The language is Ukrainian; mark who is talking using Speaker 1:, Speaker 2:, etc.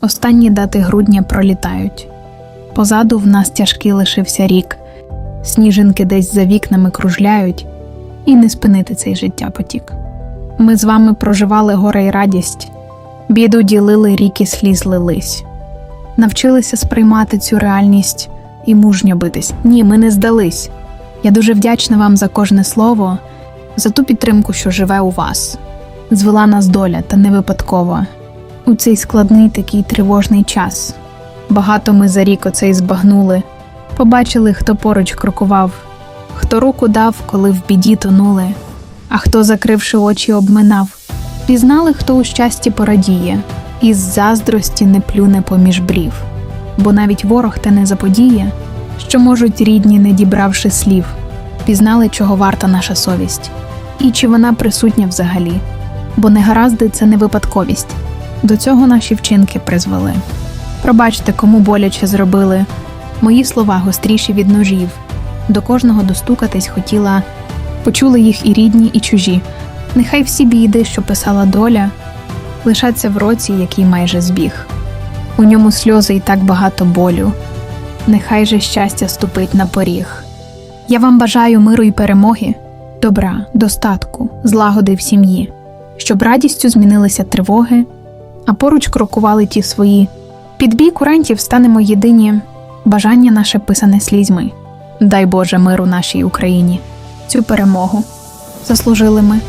Speaker 1: Останні дати грудня пролітають. Позаду в нас тяжкий лишився рік, сніжинки десь за вікнами кружляють, і не спинити цей життя потік. Ми з вами проживали горе й радість, біду ділили ріки сліз лились, навчилися сприймати цю реальність і мужньо битись. Ні, ми не здались. Я дуже вдячна вам за кожне слово, за ту підтримку, що живе у вас. Звела нас доля та не випадково. У цей складний такий тривожний час. Багато ми за рік оцей збагнули, побачили, хто поруч крокував, хто руку дав, коли в біді тонули, а хто, закривши очі, обминав, пізнали, хто у щасті порадіє, і з заздрості не плюне поміж брів, бо навіть ворог те не заподіє, що можуть рідні, не дібравши слів, пізнали, чого варта наша совість, і чи вона присутня взагалі, бо негаразди це не випадковість. До цього наші вчинки призвели. Пробачте, кому боляче зробили. Мої слова гостріші від ножів. До кожного достукатись хотіла, почули їх і рідні, і чужі. Нехай всі біди, що писала доля, лишаться в році, який майже збіг. У ньому сльози і так багато болю. Нехай же щастя ступить на поріг. Я вам бажаю миру і перемоги, добра, достатку, злагоди в сім'ї, щоб радістю змінилися тривоги, а поруч крокували ті свої. Під бій курантів станемо єдині, бажання наше писане слізьми. Дай Боже миру нашій Україні. Цю перемогу заслужили ми.